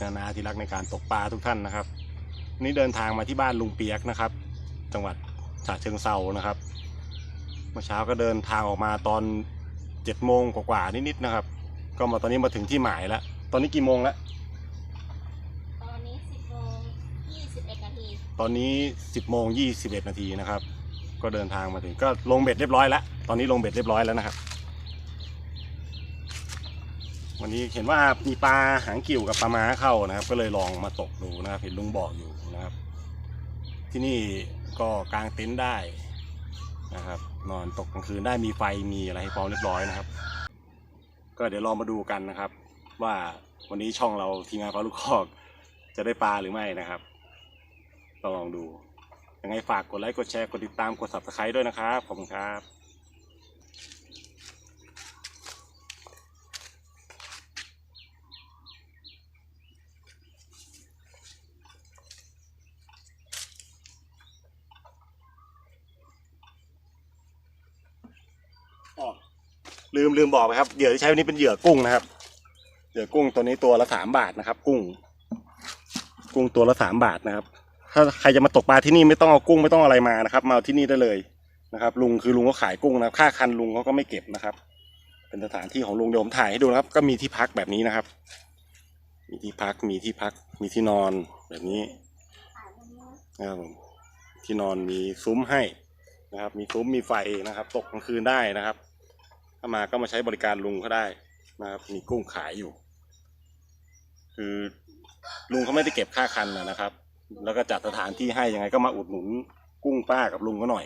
ที่รักในการตกปลาทุกท่านนะครับวันนี่เดินทางมาที่บ้านลุงเปียกนะครับ จังหวัดฉะเชิงเซานะครับเมื่อเช้าก็เดินทางออกมาตอนเจ็ดโมงกว่าๆนิดๆนะครับ ก็มาตอนนี้มาถึงที่หมายแล้ว ตอนนี้กี่โมงแล้วตอนนี้สิบโมงยี่สิบเอ็ดนาทีตอนนี้สิบโมงยี่สิบเอ็ดนาทีนะครับ ก็เดินทางมาถึงก็ลงเบ็ดเรียบร้อยแล้ว ตอนนี้ลงเบ็ดเรียบร้อยแล้วนะครับ วันนี้เห็นว่ามีปลาหางกิ่วกับปลาม้าเข้านะครับ ก็เลยลองมาตกดูนะครับเห็นลุงบอกอยู่นะครับ ที่นี่ก็กางเต็นท์ได้นะครับ นอนตกกลางคืนได้มีไฟมีอะไรให้พร้อมเรียบร้อยนะครับ ก็เดี๋ยวลองมาดูกันนะครับ ว่าวันนี้ช่องเราทีมงานปลาลูกคอก จะได้ปลาหรือไม่นะครับต้องลองดูยังไงฝากกดไลค์กดแชร์กดติดตามกด subscribe ด้วยนะครับขอบคุณครับ อ๋อ ลืมลืมบอกไปครับเหยื่อที่ใช้วันนี้เป็นเหยื่อกุ้งนะครับ เหยื่อกุ้งตัวนี้ตัวละสามบาทนะครับ กุ้ง กุ้งตัวละสามบาทนะครับ ถ้าใครจะมาตกปลาที่นี่ไม่ต้องเอากุ้งไม่ต้องอะไรมานะครับ มาที่นี่ได้เลยนะครับ ลุงคือลุงก็ขายกุ้งนะค่าคันลุงเขาก็ไม่เก็บนะครับ เป็นสถานที่ของลุงเดี๋ยวผมถ่ายให้ดูนะครับ ก็มีที่พักแบบนี้นะครับ มีที่พักมีที่พัก มีที่นอนแบบนี้นนี้นะครับผมที่นอนมีซุ้มให้นะครับ มีซุ้มมีไฟนะครับ ตกกลางคืนได้นะครับ ถ้ามาก็มาใช้บริการลุงก็ได้นะครับมีกุ้งขายอยู่ คือลุงเขาไม่ได้เก็บค่าคันนะครับ แล้วก็จัดสถานที่ให้ยังไงก็มาอุดหนุนกุ้งป้ากับลุงก็หน่อย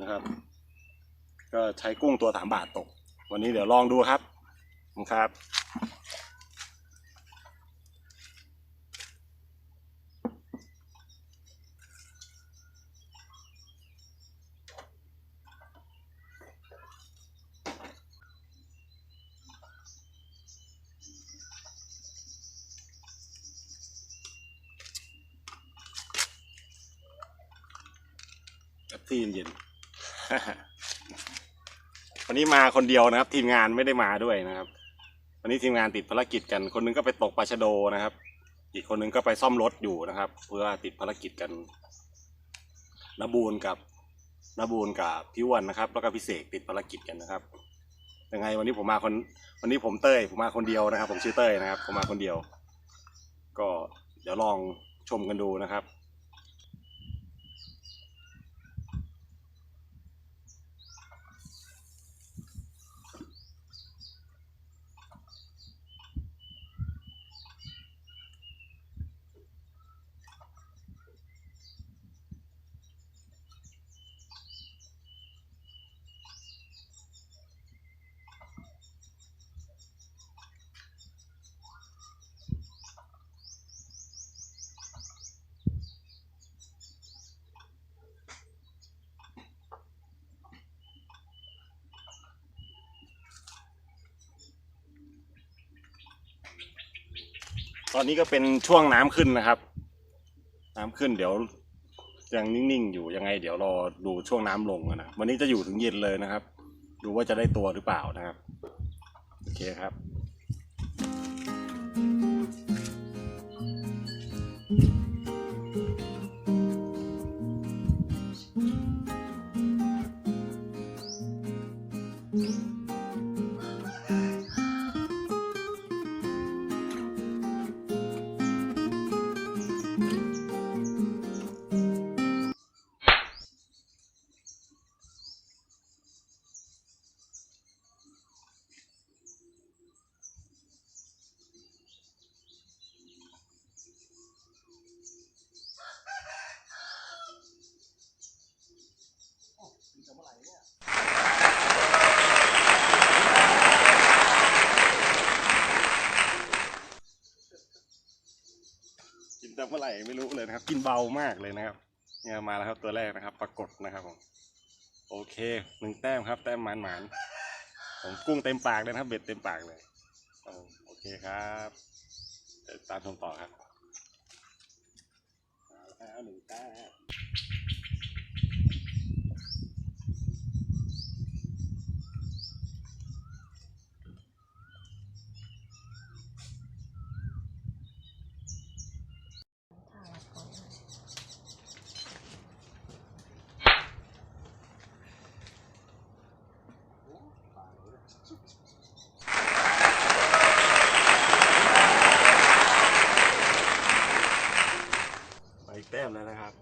นะครับ ก็ใช้กุ้งตัวสามบาทตก วันนี้เดี๋ยวลองดูครับครับ ที่เย็นๆ วันนี้มาคนเดียวนะครับ ทีมงานไม่ได้มาด้วยนะครับ วันนี้ทีมงานติดภารกิจกัน คนหนึงก็ไปตกปลาชะโดนะครับ อีกคนหนึงก็ไปซ่อมรถอยู่นะครับ เพื่อติดภารกิจกันนบูลกับนบูลกับพิวันนะครับ แล้วก็พิเศษติดภารกิจกันนะครับยังไงวันนี้ผมมาคนวันนี้ผมเต้ยผมมาคนเดียวนะครับ ผมชื่อเต้ยนะครับ ผมมาคนเดียว ก็เดี๋ยวลองชมกันดูนะครับ ตอนนี้ก็เป็นช่วงน้ำขึ้นนะครับ น้ำขึ้นเดี๋ยวยังนิ่งๆอยู่ยังไง เดี๋ยวรอดูช่วงน้ำลงอะนะวันนี้จะอยู่ถึงเย็นเลยนะครับ ดูว่าจะได้ตัวหรือเปล่านะครับ โอเคครับ ไม่รู้เลยนะครับ กินเบามากเลยนะครับเนี่ยมาแล้วครับตัวแรกนะครับ ปรากฏนะครับผมโอเคหนึ่งแต้มครับ แต้มหมานหมานๆผมกุ้งเต็มปากเลยนะครับ เบ็ดเต็มปากเลยโอเคครับตามชมต่อครับเอาละครับหนึ่งแต้ม อีกแต้มแล้วนะครับ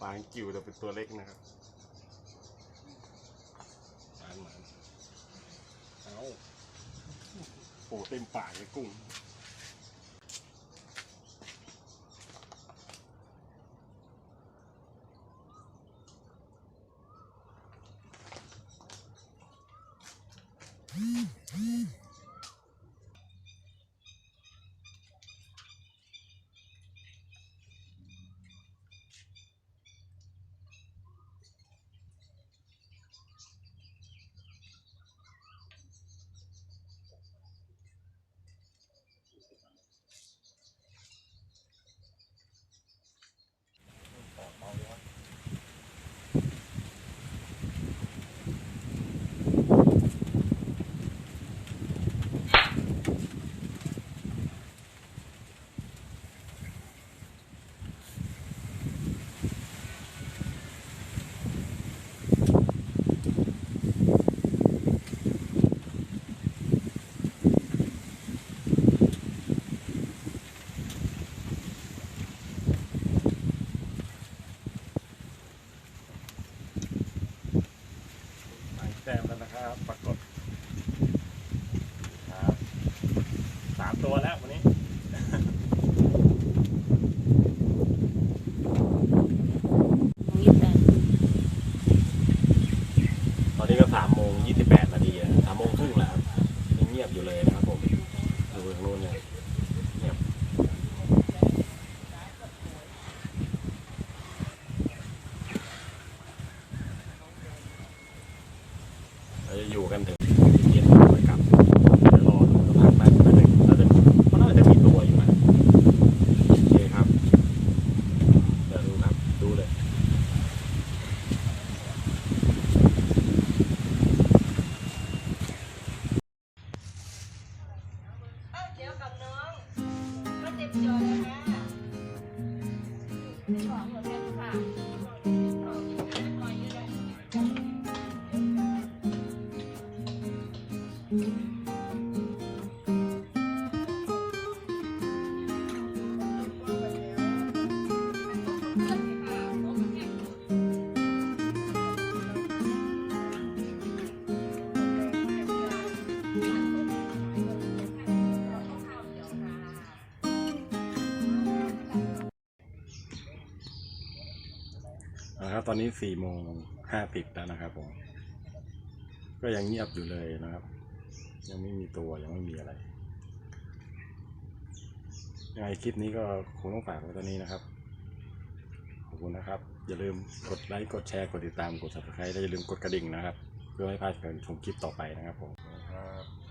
ปลา กิวแต่เป็นตัวเล็กนะครับปลาหมันเอาโอ้เต็มปากเลยกุ้ง สาม ตอนนี้สี่โมงห้าสิบแล้วนะครับผมก็ยังเงียบอยู่เลยนะครับ ยังไม่มีตัวยังไม่มีอะไรยังไงคลิปนี้ก็คงต้องฝากไว้ตอนนี้นะครับ ขอบคุณนะครับ อย่าลืมกดไลค์กดแชร์กดติดตามกด subscribe และอย่าลืมกดกระดิ่งนะครับ เพื่อไม่พลาดการชมคลิปต่อไปนะครับผมครับ